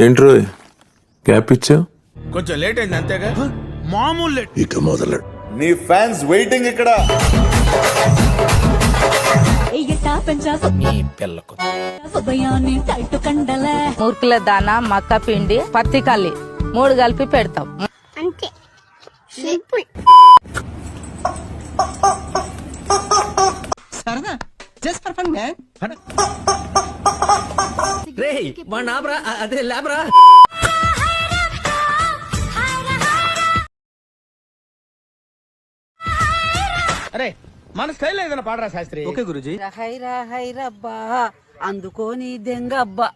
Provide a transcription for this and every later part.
ఏంట్రో gap ఇచ్చా కొంచెం late అయింది అంతేగా? మామూలు లేట్. ఇక మొదలెడు నీ ఫ్యాన్స్ వెయిటింగ్ ఇక్కడ. మురుకుల దాన మక్క పిండి పత్తి కల్లి. మూడు కలిపి పెడతాం. అంతే. సింపుల్ అరే మన స్టైల్ ఏదైనా పాడరా శాస్త్రి? ఓకే గురుజీ. హైరా హైరబ్బా అందుకోని దెంగబ్బా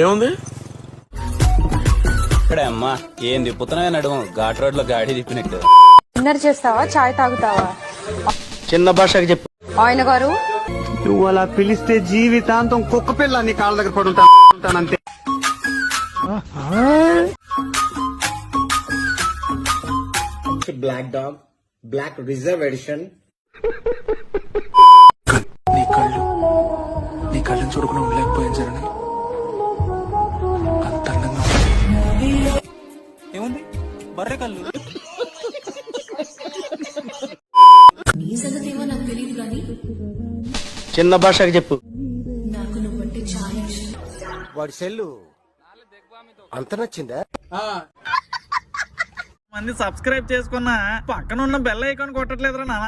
ఏముంది? ఇక్కడే అమ్మా ఏం తిప్పుతున్నాయో నడుము. ఘాట్ రోడ్లో గాడి తిప్పినట్టు. డిన్నర్ చేస్తావా? చాయ్ తాగుతావా? చిన్న భాషకి చెప్పు. ఆయన గారు? నువ్వు అలా పిలిస్తే జీవితాంతం కుక్క పిల్ల నీ కాళ్ళ దగ్గర పడి ఉంటానంతే black dog black reserve edition నీ కళ్ళు నీ కళ్ళని చూడకుండా ఉండలేకపోయాను సరే బర్రె కళ్ళు చిన్న భాషకి చెప్పు. వాడి సెల్లు అంత నచ్చిందా? మంది సబ్స్క్రైబ్ చేసుకున్నా పక్కన ఉన్న బెల్ ఐకాన్ కొట్టట్లేదురా నాన్న.